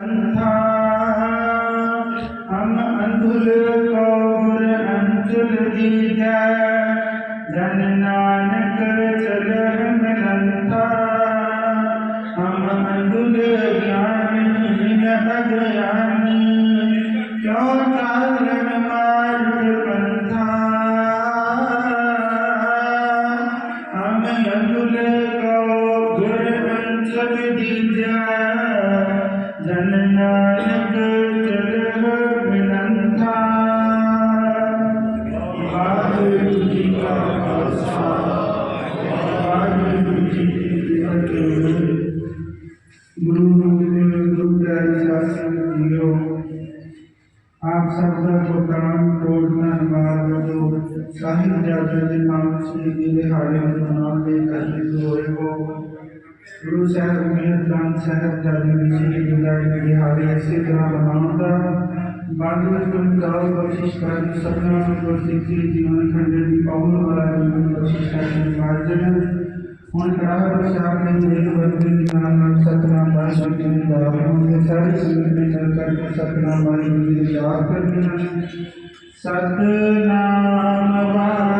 ਅੰਥਾ ਹਮ ਅੰਧੁਲ ਕੌਰ ਅੰਚਲ ਦੀਜੈ ਜਨ ਨਾਨਕ ਚਲਹਿ ਮਿਲੰਥਾ ਹਮ ਅੰਧੁਲ ਗਿਆਨੀ ਅਗਿਆਨੀ ਕਿਉ ਚਾਲਨ ਮਾਰਗ ਵਾਹਿਗੁਰੂ ਜੀ ਕੀ ਫਤਿਹ ਗੁਰੂ ਗੋਬਿੰਦ ਗੁਰੂ ਪਿਆਰੇ ਸਾਧ ਜੀਓ ਆਪ ਸਭ ਦਾ ਗੁਰਦਾਨ ਕੋਟਨਾ ਨਿਵਾਰ ਵਜੋਂ ਸਾਹਿਬ ਜਾਦੇ ਦੇ ਨਾਮ ਸ੍ਰੀ ਜੀ ਦੇ ਹਾਰੇ ਮਨਾਉਣ ਦੇ ਕਸ਼ਿਸ਼ ਹੋਏ ਹੋ ਗੁਰੂ ਸਾਹਿਬ ਮੇਰ ਗ੍ਰੰਥ ਸਾਹਿਬ ਜਾਦੇ ਵਿਸ਼ੇ ਜੁਦਾਈ ਦੇ ਹਾਰੇ ਇਸੇ ਤਰ੍ਹਾਂ ਮਨਾਉਣ ਦਾ ਬਾਅਦ ਵਿੱਚ ਗੁਰਦਾਸ ਬਖਸ਼ਿਸ਼ ਕਰਨ ਸਭਨਾ ਨੂੰ ਗੁਰਸਿੱਖੀ ਜੀਵਨ ਖੰਡੇ ਦੀ ਪੌਣ ਵਾਲਾ ਜੀਵਨ ਬਖਸ਼ਿਸ਼ ਕਰਨ ਮਾਰਜਨ ਹੁਣ ਕਰਾਹ ਪ੍ਰਸਾਦ ਨੇ ਮੇਰੇ ਬੰਦੇ ਦੀ ਨਾਮ ਨਾਲ ਸਤਨਾਮ ਵਾਹਿਗੁਰੂ ਜੀ ਦਾ ਹੋਵੇ ਸਾਰੇ ਸੰਗਤ ਨੇ ਚੱਲ ਕਰਕੇ ਸਤਨਾਮ ਵਾਹਿਗੁਰੂ ਜੀ ਦਾ ਯਾਦ ਕਰਨਾ ਸਤਨਾਮ ਵਾਹਿਗੁਰੂ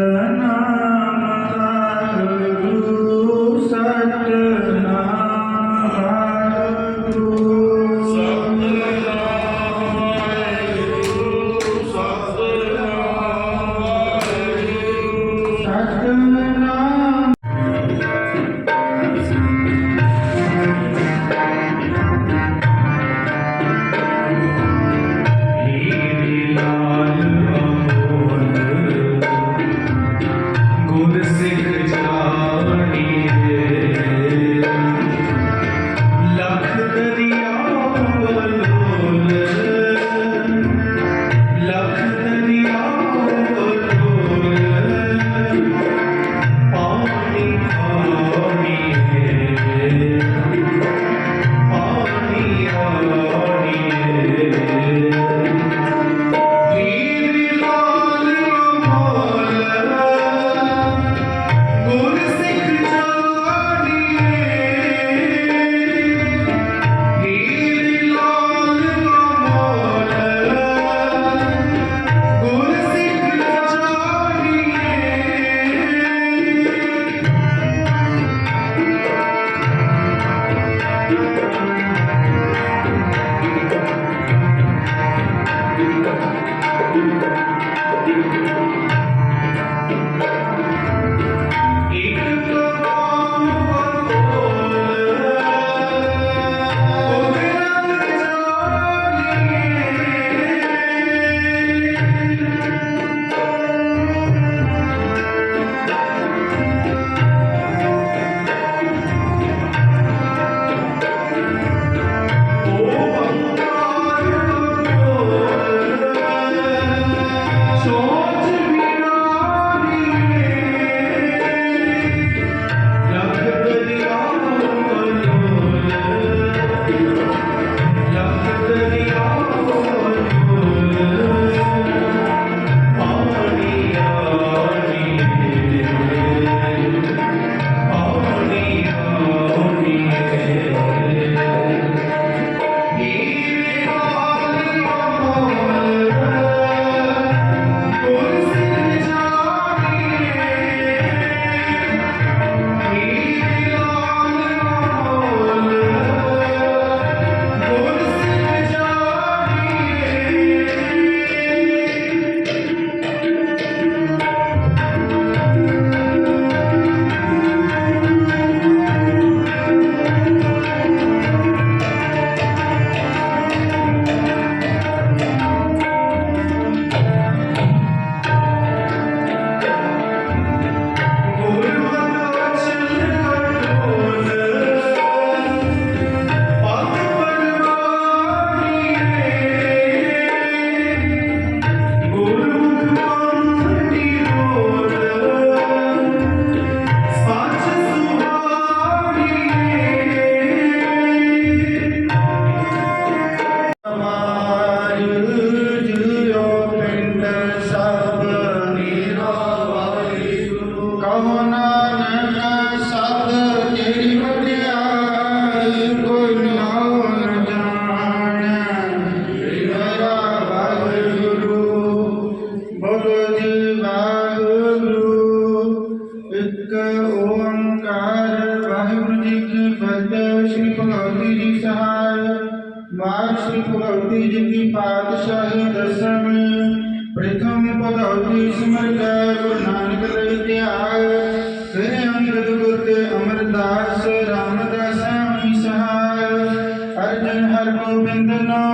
ਪਾਤਸ਼ਾਹੀ ਦਸਮ ਪ੍ਰਥਮ ਭਗਵਤੀ ਸਿਮਰ ਕੈ ਗੁਰੂ ਨਾਨਕ ਲਈ ਧਿਆਇ ਫਿਰ ਅੰਗਦ ਗੁਰ ਤੇ ਅਮਰਦਾਸ, ਰਾਮਦਾਸ ਮੀ ਸਹਾਇ ਅਰਜਨ ਹਰ ਗੋਬਿੰਦ ਨਾਮ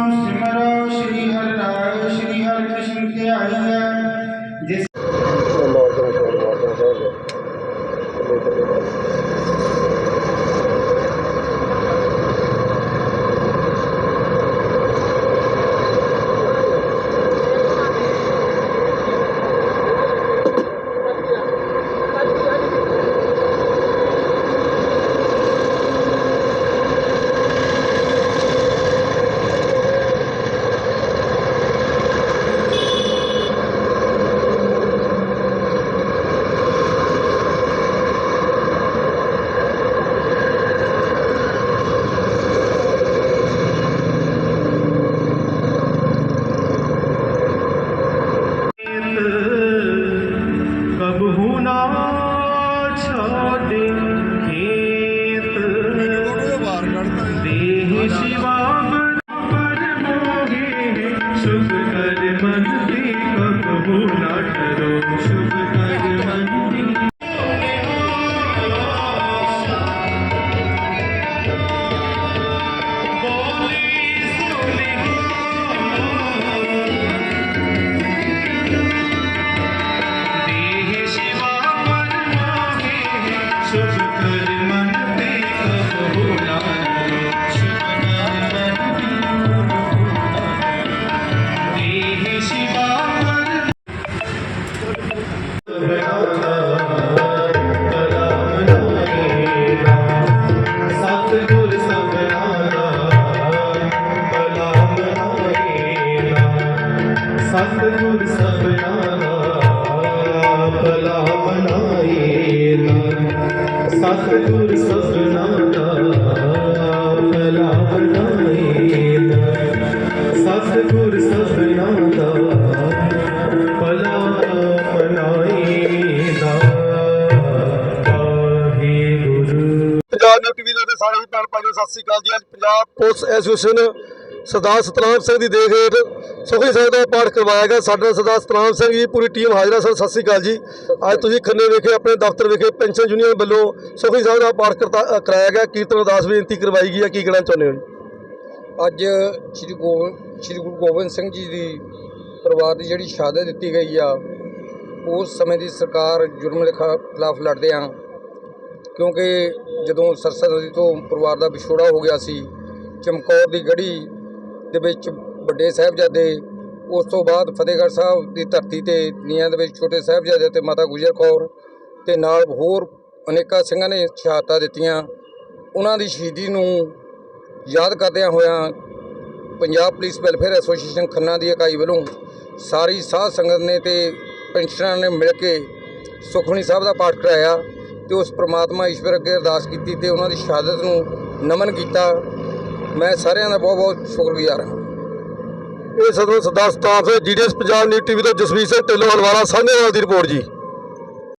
ਸੁਖ ਕਰ ਮਨ ਤੇ ਭਾਈਓ ਸਤਿ ਸ੍ਰੀ ਅਕਾਲ ਜੀ। ਅੱਜ ਪੰਜਾਬ ਪੁਲਿਸ ਐਸੋਸੀਏਸ਼ਨ ਸਰਦਾਰ ਸਤਨਾਮ ਸਿੰਘ ਦੀ ਦੇਖ ਹੇਠ ਸੁਖੀ ਸਾਹਿਬ ਦਾ ਪਾਠ ਕਰਵਾਇਆ ਗਿਆ। ਸਾਡੇ ਨਾਲ ਸਰਦਾਰ ਸਤਨਾਮ ਸਿੰਘ ਜੀ ਪੂਰੀ ਟੀਮ ਹਾਜ਼ਰ ਹੈ। ਸਰ ਸਤਿ ਸ੍ਰੀ ਅਕਾਲ ਜੀ। ਅੱਜ ਤੁਸੀਂ ਖੰਨੇ ਵਿਖੇ ਆਪਣੇ ਦਫ਼ਤਰ ਵਿਖੇ ਪੈਨਸ਼ਨ ਯੂਨੀਅਨ ਵੱਲੋਂ ਸੁਖੀ ਸਾਹਿਬ ਦਾ ਪਾਠ ਕਰਤਾ- ਅ, ਕਰਾਇਆ ਗਿਆ। ਕੀਰਤਨ ਅਰਦਾਸ ਬੇਨਤੀ ਕਰਵਾਈ ਗਈ ਹੈ। ਕੀ ਕਹਿਣਾ ਚਾਹੁੰਦੇ ਹੋ ਅੱਜ ਸ੍ਰੀ ਗੋਬਿੰਦ ਸ੍ਰੀ ਗੁਰੂ ਗੋਬਿੰਦ ਸਿੰਘ ਜੀ ਦੀ ਪਰਿਵਾਰ ਦੀ ਜਿਹੜੀ ਸ਼ਹਾਦਤ ਦਿੱਤੀ ਗਈ ਆ ਉਸ ਸਮੇਂ ਦੀ ਸਰਕਾਰ ਜੁਰਮ ਦੇ ਖਾ- ਖਿਲਾਫ ਲੜਦੇ ਆ। ਕਿਉਂਕਿ ਜਦੋਂ ਸਰਸਾ ਨਦੀ ਤੋਂ ਪਰਿਵਾਰ ਦਾ ਵਿਛੋੜਾ ਹੋ ਗਿਆ ਸੀ, ਚਮਕੌਰ ਦੀ ਗੜੀ ਦੇ ਵਿੱਚ ਵੱਡੇ ਸਾਹਿਬਜ਼ਾਦੇ, ਉਸ ਤੋਂ ਬਾਅਦ ਫਤਿਹਗੜ੍ਹ ਸਾਹਿਬ ਦੀ ਧਰਤੀ ਤੇ ਨੀਆਂ ਦੇ ਵਿੱਚ ਛੋਟੇ ਸਾਹਿਬਜ਼ਾਦੇ ਤੇ ਮਾਤਾ ਗੁਜਰ ਕੌਰ ਤੇ ਨਾਲ ਹੋਰ ਅਨੇਕਾਂ ਸਿੰਘਾਂ ਨੇ ਸ਼ਹਾਦਤਾਂ ਦਿੱਤੀਆਂ। ਉਹਨਾਂ ਦੀ ਸ਼ਹੀਦੀ ਨੂੰ ਯਾਦ ਕਰਦਿਆਂ ਹੋਇਆਂ Punjab police welfare association Khanna ਦੀ ਇਕਾਈ ਵੱਲੋਂ ਸਾਰੀ ਸਾਧ ਸੰਗਤ ਨੇ ਤੇ ਪੈਨਸ਼ਨਰਾਂ ਨੇ ਮਿਲ ਕੇ ਸੁਖਮਨੀ ਸਾਹਿਬ ਦਾ ਪਾਠ ਕਰਾਇਆ। ਤੇ ਉਸ ਪ੍ਰਮਾਤਮਾ ਈਸ਼ਵਰ ਅੱਗੇ ਅਰਦਾਸ ਕੀਤੀ ਤੇ ਉਹਨਾਂ ਦੀ ਸ਼ਹਾਦਤ ਨੂੰ ਨਮਨ ਕੀਤਾ। ਮੈਂ ਸਾਰਿਆਂ ਦਾ ਬਹੁਤ ਬਹੁਤ ਸ਼ੁਕਰਗੁਜ਼ਾਰ ਹਾਂ। ਇਹ ਸਦਰ Sardar Satnam Singh GDS Punjab news TV ਤੋਂ ਜਸਵੀਰ ਸਿੰਘ ਢਿੱਲੋਂ ਹਲਵਾਰਾ ਸਾਹਨੇਵਾਲ ਦੀ ਰਿਪੋਰਟ ਜੀ।